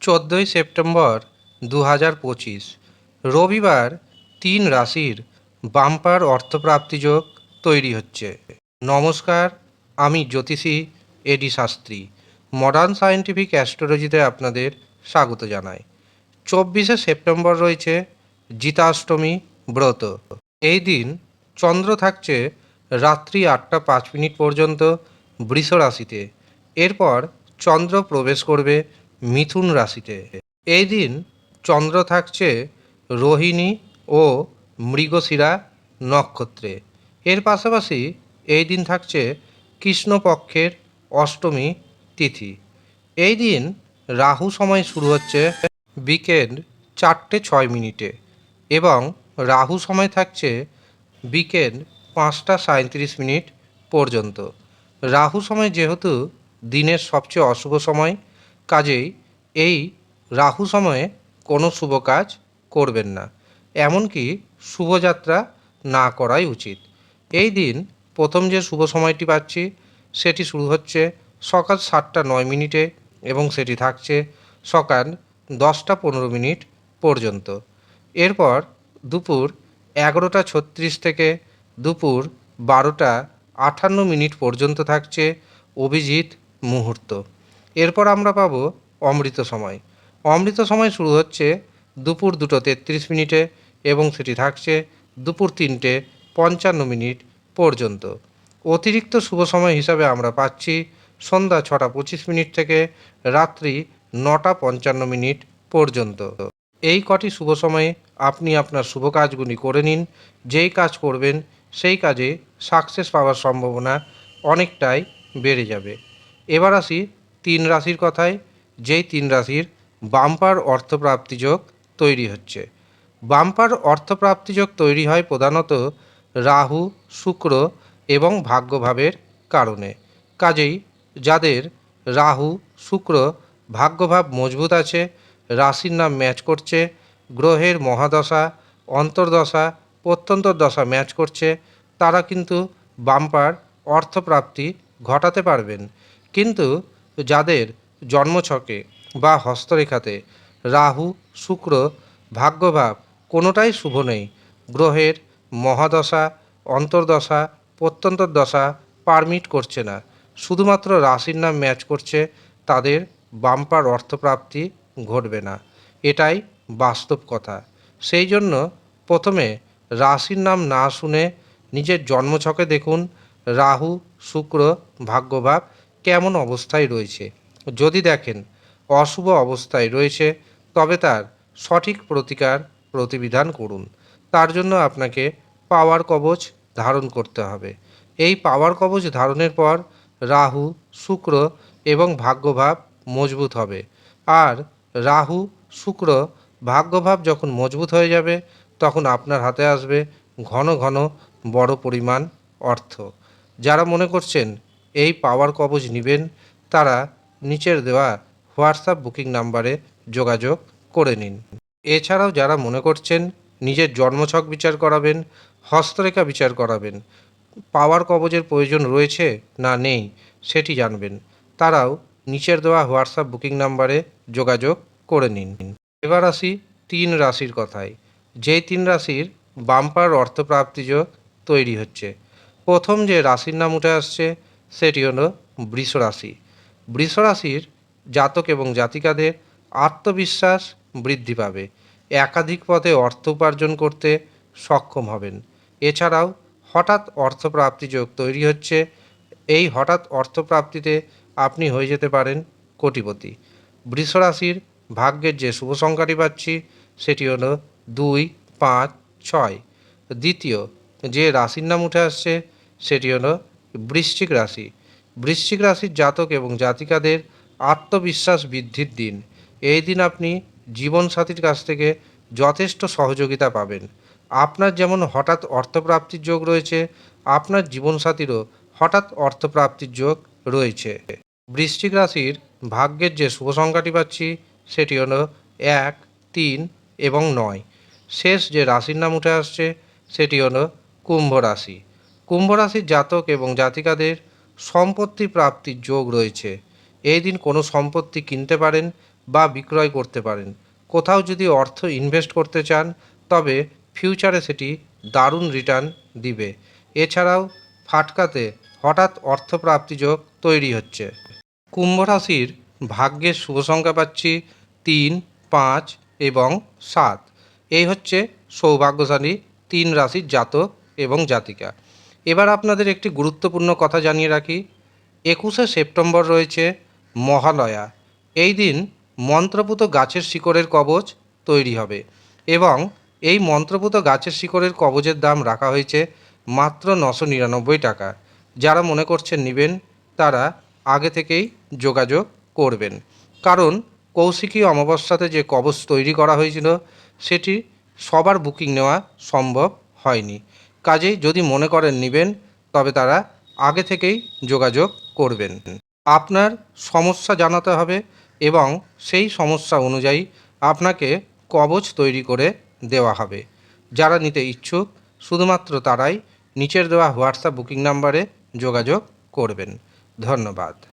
চোদ্দোই সেপ্টেম্বর দু হাজার পঁচিশ। রবিবার তিন রাশির বাম্পার অর্থপ্রাপ্তি যোগ তৈরি হচ্ছে। নমস্কার, আমি জ্যোতিষী এডি শাস্ত্রী। মডার্ন সায়েন্টিফিক অ্যাস্ট্রোলজিতে আপনাদের স্বাগত জানাই। চব্বিশে সেপ্টেম্বর রয়েছে জিতাষ্টমী ব্রত। এই দিন চন্দ্র থাকছে রাত্রি আটটা পাঁচ মিনিট পর্যন্ত বৃষ রাশিতে এরপর চন্দ্র প্রবেশ করবে মিথুন রাশিতে। এই দিন চন্দ্র থাকছে রোহিণী ও মৃগশিরা নক্ষত্রে। এর পাশাপাশি এই দিন থাকছে কৃষ্ণপক্ষের অষ্টমী তিথি। এই দিন রাহু সময় শুরু হচ্ছে বিকেল চারটে ছয় মিনিটে এবং রাহু সময় থাকছে বিকেল পাঁচটা সাঁত্রিশ মিনিট পর্যন্ত। রাহু সময় যেহেতু দিনের সবচেয়ে অশুভ সময় কাজেই এই রাহু সময়ে কোনো শুভ কাজ করবেন না, এমনকি শুভযাত্রা না করাই উচিত। এই দিন প্রথম যে শুভ সময়টি পাচ্ছি, সেটি শুরু হচ্ছে সকাল সাতটা নয় মিনিটে এবং সেটি থাকছে সকাল দশটা পনেরো মিনিট পর্যন্ত। এরপর দুপুর এগারোটা ছত্রিশ থেকে দুপুর বারোটা আটান্ন মিনিট পর্যন্ত থাকছে অভিজিৎ মুহূর্ত। এরপর আমরা পাবো অমৃত সময়। অমৃত সময় শুরু হচ্ছে দুপুর দুটো তেত্রিশ মিনিটে এবং সেটি থাকছে দুপুর তিনটে পঞ্চান্ন মিনিট পর্যন্ত। অতিরিক্ত শুভ সময় হিসাবে আমরা পাচ্ছি সন্ধ্যা ছটা পঁচিশ মিনিট থেকে রাত্রি নটা পঞ্চান্ন মিনিট পর্যন্ত। এই কটি শুভ সময়ে আপনি আপনার শুভ কাজগুলি করে নিন, যেই কাজ করবেন সেই কাজে সাকসেস পাওয়ার সম্ভাবনা অনেকটাই বেড়ে যাবে। এবার আসি তিন রাশির কথায় যেই তিন রাশির বাম্পার অর্থপ্রাপ্তি যোগ তৈরি হচ্ছে। বাম্পার অর্থপ্রাপ্তি যোগ তৈরি হয় প্রধানত রাহু, শুক্র এবং ভাগ্যভাবের কারণে। কাজেই যাদের রাহু, শুক্র ভাগ্যভাব মজবুত আছে, রাশির নাম ম্যাচ করছে, গ্রহের মহাদশা, অন্তর্দশা প্রত্যন্তর দশা ম্যাচ করছে, তারা কিন্তু বাম্পার অর্থপ্রাপ্তি ঘটাতে পারবেন। কিন্তু যাদের জন্মছকে বা হস্তরেখাতে রাহু, শুক্র, ভাগ্যভাব কোনোটাই শুভ নেই। গ্রহের মহাদশা, অন্তর্দশা প্রত্যন্তর দশা পারমিট করছে না। শুধুমাত্র রাশির নাম ম্যাচ করছে, তাদের বাম্পার অর্থপ্রাপ্তি ঘটবে না। এটাই বাস্তব কথা। সেই জন্য প্রথমে রাশির নাম না শুনে নিজের জন্মছকে দেখুন। রাহু, শুক্র, ভাগ্যভাব কেমন অবস্থায় রয়েছে। যদি দেখেন অশুভ অবস্থায় রয়েছে, তবে তার সঠিক প্রতিকার প্রতিবিধান করুন। তার জন্য আপনাকে পাওয়ার কবচ ধারণ করতে হবে। এই পাওয়ার কবচ ধারণের পর রাহু, শুক্র এবং ভাগ্যভাব মজবুত হবে। আর রাহু, শুক্র, ভাগ্যভাব যখন মজবুত হয়ে যাবে, তখন আপনার হাতে আসবে ঘন ঘন বড় পরিমাণ অর্থ। যারা মনে করছেন এই পাওয়ার কবজ নেবেন, তারা নিচের দেওয়া হোয়াটসঅ্যাপ বুকিং নাম্বারে যোগাযোগ করে নিন। এছাড়াও যারা মনে করছেন নিজের জন্মছক বিচার করাবেন, হস্তরেখা বিচার করাবেন, পাওয়ার কবজের প্রয়োজন রয়েছে না নেই সেটি জানবেন, তারাও নিচের দেওয়া হোয়াটসঅ্যাপ বুকিং নাম্বারে যোগাযোগ করে নিন। এবার আসি তিন রাশির কথায়। যেই তিন রাশির বাম্পার অর্থপ্রাপ্তি যোগ তৈরি হচ্ছে। প্রথম যে রাশির নাম উঠে আসছে সেটি হলো বৃষ রাশি। বৃষ রাশির জাতক এবং জাতিকাদের আত্মবিশ্বাস বৃদ্ধি পাবে। একাধিক পথে অর্থ উপার্জন করতে সক্ষম হবেন। এছাড়াও হঠাৎ অর্থপ্রাপ্তি যোগ তৈরি হচ্ছে। এই হঠাৎ অর্থপ্রাপ্তিতে আপনি হয়ে যেতে পারেন কোটিপতি। বৃষ রাশির ভাগ্যের যে শুভ সংখ্যাটি পাচ্ছি, সেটি হলো দুই, পাঁচ, ছয়। দ্বিতীয় যে রাশির নাম উঠে আসছে, সেটি হলো বৃশ্চিক রাশি। বৃশ্চিক রাশির জাতক এবং জাতিকাদের আত্মবিশ্বাস বৃদ্ধির দিন। এই দিন আপনি জীবনসাথীর কাছ থেকে যথেষ্ট সহযোগিতা পাবেন। আপনার যেমন হঠাৎ অর্থপ্রাপ্তির যোগ রয়েছে, আপনার জীবনসাথীরও হঠাৎ অর্থপ্রাপ্তির যোগ রয়েছে। বৃশ্চিক রাশির ভাগ্যের যে শুভ সংখ্যাটি পাচ্ছি, সেটি হলো এক, তিন এবং নয়। শেষ যে রাশির নাম উঠে আসছে, সেটি হলো কুম্ভ রাশি। কুম্ভ রাশির জাতক এবং জাতিকাদের সম্পত্তি প্রাপ্তির যোগ রয়েছে। এই দিন কোনো সম্পত্তি কিনতে পারেন বা বিক্রয় করতে পারেন। কোথাও যদি অর্থ ইনভেস্ট করতে চান, তবে ফিউচারে সেটি দারুণ রিটার্ন দিবে। এছাড়াও ফাটকাতে হঠাৎ অর্থপ্রাপ্তি যোগ তৈরি হচ্ছে। কুম্ভ রাশির ভাগ্যের শুভ সংখ্যা পাচ্ছি তিন, পাঁচ এবং সাত। এই হচ্ছে সৌভাগ্যশালী তিন রাশির জাতক এবং জাতিকা। এবার আপনাদের একটি গুরুত্বপূর্ণ কথা জানিয়ে রাখি। একুশে সেপ্টেম্বর রয়েছে মহালয়া। এই দিন মন্ত্রপুত গাছের শিকড়ের কবচ তৈরি হবে এবং এই মন্ত্রপুত গাছের শিকড়ের কবচের দাম রাখা হয়েছে মাত্র নশো নিরানব্বই টাকা। যারা মনে করছেন নেবেন, তারা আগে থেকেই যোগাযোগ করবেন। কারণ কৌশিকী অমাবস্যাতে যে কবচ তৈরি করা হয়েছিল, সেটি সবার বুকিং নেওয়া সম্ভব হয়নি। কাজেই যদি মনে করেন নেবেন, তবে তারা আগে থেকেই যোগাযোগ করবেন। আপনার সমস্যা জানাতে হবে এবং সেই সমস্যা অনুযায়ী আপনাকে কবচ তৈরি করে দেওয়া হবে। যারা নিতে ইচ্ছুক, শুধুমাত্র তারাই নিচের দেওয়া হোয়াটসঅ্যাপ বুকিং নাম্বারে যোগাযোগ করবেন। ধন্যবাদ।